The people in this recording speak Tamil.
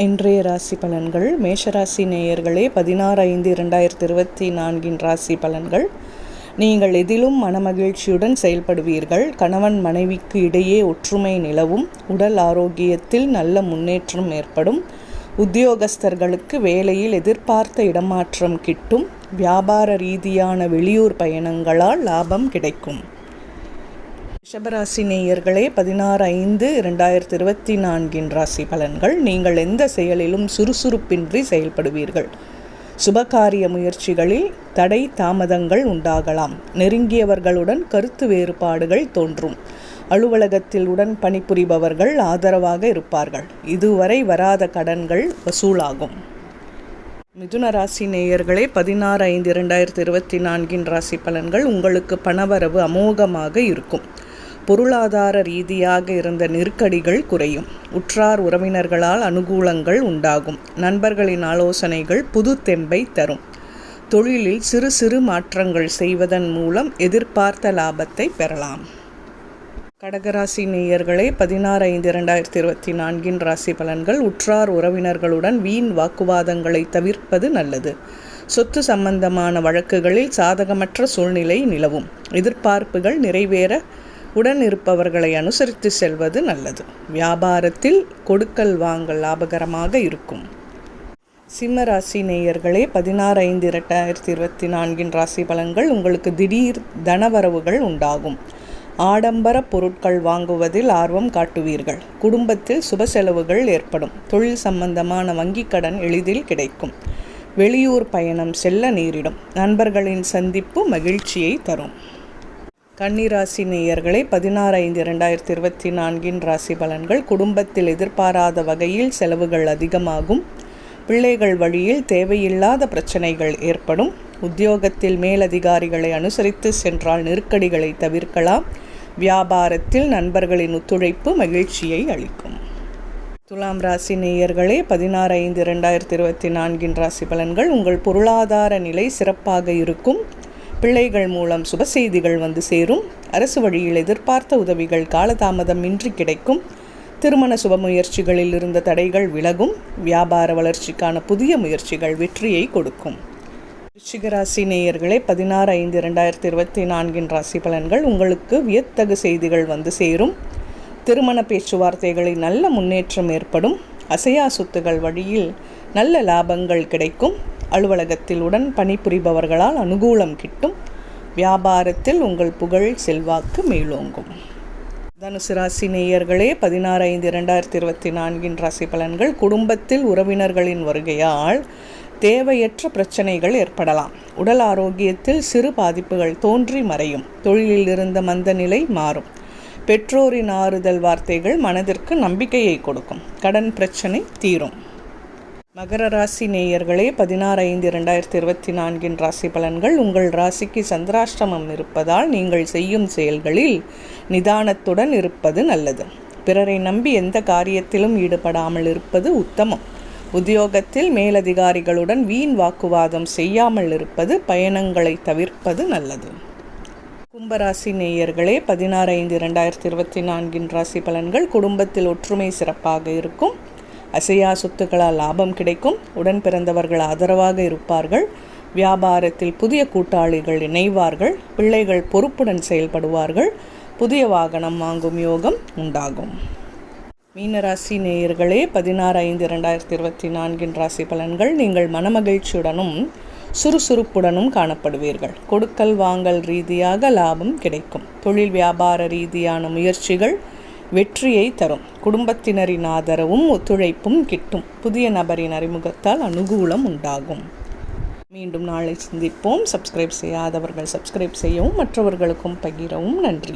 இன்றைய ராசி பலன்கள். மேஷராசி நேயர்களே பதினாறு ஐந்து இரண்டாயிரத்தி இருபத்தி நான்கின் ராசி பலன்கள். நீங்கள் எதிலும் மனமகிழ்ச்சியுடன் செயல்படுவீர்கள். கணவன் மனைவிக்கு இடையே ஒற்றுமை நிலவும். உடல் ஆரோக்கியத்தில் நல்ல முன்னேற்றம் ஏற்படும். உத்தியோகஸ்தர்களுக்கு வேலையில் எதிர்பார்த்த இடமாற்றம் கிட்டும். வியாபார ரீதியான வெளியூர் பயணங்களால் லாபம் கிடைக்கும். ரிஷபராசி நேயர்களே பதினாறு ஐந்து இரண்டாயிரத்தி இருபத்தி நான்கின் ராசி பலன்கள். நீங்கள் எந்த செயலிலும் சுறுசுறுப்பின்றி செயல்படுவீர்கள். சுபகாரிய முயற்சிகளில் தடை தாமதங்கள் உண்டாகலாம். நெருங்கியவர்களுடன் கருத்து வேறுபாடுகள் தோன்றும். அலுவலகத்தில் உடன் பணிபுரிபவர்கள் ஆதரவாக இருப்பார்கள். இதுவரை வராத கடன்கள் வசூலாகும். மிதுன ராசி நேயர்களே பதினாறு ஐந்து இரண்டாயிரத்தி இருபத்தி நான்கின் ராசி பலன்கள் உங்களுக்கு பணவரவு அமோகமாக இருக்கும். பொருளாதார ரீதியாக இருந்த நெருக்கடிகள் குறையும். உற்றார் உறவினர்களால் அனுகூலங்கள் உண்டாகும். நண்பர்களின் ஆலோசனைகள் புது தெம்பை தரும். தொழிலில் சிறு சிறு மாற்றங்கள் செய்வதன் மூலம் எதிர்பார்த்த லாபத்தை பெறலாம். கடகராசி நேயர்களே பதினாறு ஐந்து இரண்டாயிரத்தி இருபத்தி நான்கின் ராசி பலன்கள் உற்றார் உறவினர்களுடன் வீண் வாக்குவாதங்களை தவிர்ப்பது நல்லது. சொத்து சம்பந்தமான வழக்குகளில் சாதகமற்ற சூழ்நிலை நிலவும். எதிர்பார்ப்புகள் நிறைவேற உடன் இருப்பவர்களை அனுசரித்து செல்வது நல்லது. வியாபாரத்தில் கொடுக்கல் வாங்கல் லாபகரமாக இருக்கும். சிம்ம ராசி நேயர்களே பதினாறு ஐந்து இரண்டாயிரத்தி இருபத்தி நான்கின் ராசி பலன்கள் உங்களுக்கு திடீர் தனவரவுகள் உண்டாகும். ஆடம்பர பொருட்கள் வாங்குவதில் ஆர்வம் காட்டுவீர்கள். குடும்பத்தில் சுப செலவுகள் ஏற்படும். தொழில் சம்பந்தமான வங்கிக் கடன் எளிதில் கிடைக்கும். வெளியூர் பயணம் செல்ல நேரிடும். நண்பர்களின் சந்திப்பு மகிழ்ச்சியை தரும். கன்னிராசி நேயர்களை பதினாறு ஐந்து இரண்டாயிரத்தி இருபத்தி நான்கின் ராசி பலன்கள் குடும்பத்தில் எதிர்பாராத வகையில் செலவுகள் அதிகமாகும். பிள்ளைகள் வழியில் தேவையில்லாத பிரச்சனைகள் ஏற்படும். உத்தியோகத்தில் மேலதிகாரிகளை அனுசரித்து சென்றால் நெருக்கடிகளை தவிர்க்கலாம். வியாபாரத்தில் நண்பர்களின் ஒத்துழைப்பு மகிழ்ச்சியை அளிக்கும். துலாம் ராசி நேயர்களே பதினாறு ஐந்து இரண்டாயிரத்தி இருபத்தி நான்கின் ராசி பலன்கள் உங்கள் பொருளாதார நிலை சிறப்பாக இருக்கும். பிள்ளைகள் மூலம் சுப செய்திகள் வந்து சேரும். அரசு வழியில் எதிர்பார்த்த உதவிகள் காலதாமதம் இன்றி கிடைக்கும். திருமண சுப முயற்சிகளில் இருந்த தடைகள் விலகும். வியாபார வளர்ச்சிக்கான புதிய முயற்சிகள் வெற்றியை கொடுக்கும். ரிஷிகராசி நேயர்களே பதினாறு ஐந்து இரண்டாயிரத்தி இருபத்தி நான்கின் ராசி பலன்கள் உங்களுக்கு வியத்தகு செய்திகள் வந்து சேரும். திருமண பேச்சுவார்த்தைகளில் நல்ல முன்னேற்றம் ஏற்படும். அசையா சொத்துகள் வழியில் நல்ல லாபங்கள் கிடைக்கும். அலுவலகத்தில் உடன் பணிபுரிபவர்களால் அனுகூலம் கிட்டும். வியாபாரத்தில் உங்கள் புகழ் செல்வாக்கு மேலோங்கும். தனுசு ராசி நேயர்களே பதினாறு ஐந்து இரண்டாயிரத்தி இருபத்தி நான்கின் ராசி பலன்கள் குடும்பத்தில் உறவினர்களின் வருகையால் தேவையற்ற பிரச்சனைகள் ஏற்படலாம். உடல் ஆரோக்கியத்தில் சிறு பாதிப்புகள் தோன்றி மறையும். தொழிலில் இருந்த மந்த நிலை மாறும். பெற்றோரின் ஆறுதல் வார்த்தைகள் மனதிற்கு நம்பிக்கையை கொடுக்கும். கடன் பிரச்சனை தீரும். மகர ராசி நேயர்களே பதினாறு ஐந்து இரண்டாயிரத்தி இருபத்தி நான்கின் ராசி பலன்கள் உங்கள் ராசிக்கு சந்திராஷ்டமம் இருப்பதால் நீங்கள் செய்யும் செயல்களில் நிதானத்துடன் இருப்பது நல்லது. பிறரை நம்பி எந்த காரியத்திலும் ஈடுபடாமல் இருப்பது உத்தமம். உத்தியோகத்தில் மேலதிகாரிகளுடன் வீண் வாக்குவாதம் செய்யாமல் இருப்பது பயணங்களை தவிர்ப்பது நல்லது. கும்பராசி நேயர்களே பதினாறு ஐந்து இரண்டாயிரத்தி இருபத்தி நான்கின் ராசி பலன்கள் குடும்பத்தில் ஒற்றுமை சிறப்பாக இருக்கும். அசையா சொத்துக்களால் லாபம் கிடைக்கும். உடன் பிறந்தவர்கள் ஆதரவாக இருப்பார்கள். வியாபாரத்தில் புதிய கூட்டாளிகள் இணைவார்கள். பிள்ளைகள் பொறுப்புடன் செயல்படுவார்கள். புதிய வாகனம் வாங்கும் யோகம் உண்டாகும். மீனராசி நேயர்களே பதினாறு ஐந்து இரண்டாயிரத்தி இருபத்தி நான்கின் ராசி பலன்கள் நீங்கள் மனமகிழ்ச்சியுடனும் சுறுசுறுப்புடனும் காணப்படுவீர்கள். கொடுக்கல் வாங்கல் ரீதியாக லாபம் கிடைக்கும். தொழில் வியாபார ரீதியான முயற்சிகள் வெற்றியை தரும். குடும்பத்தினரின் ஆதரவும் ஒத்துழைப்பும் கிட்டும். புதிய நபரின் அறிமுகத்தால் அனுகூலம் உண்டாகும். மீண்டும் நாளை சிந்திப்போம். சப்ஸ்கிரைப் செய்யாதவர்கள் சப்ஸ்கிரைப் செய்யவும் மற்றவர்களுக்கும் பகிரவும். நன்றி.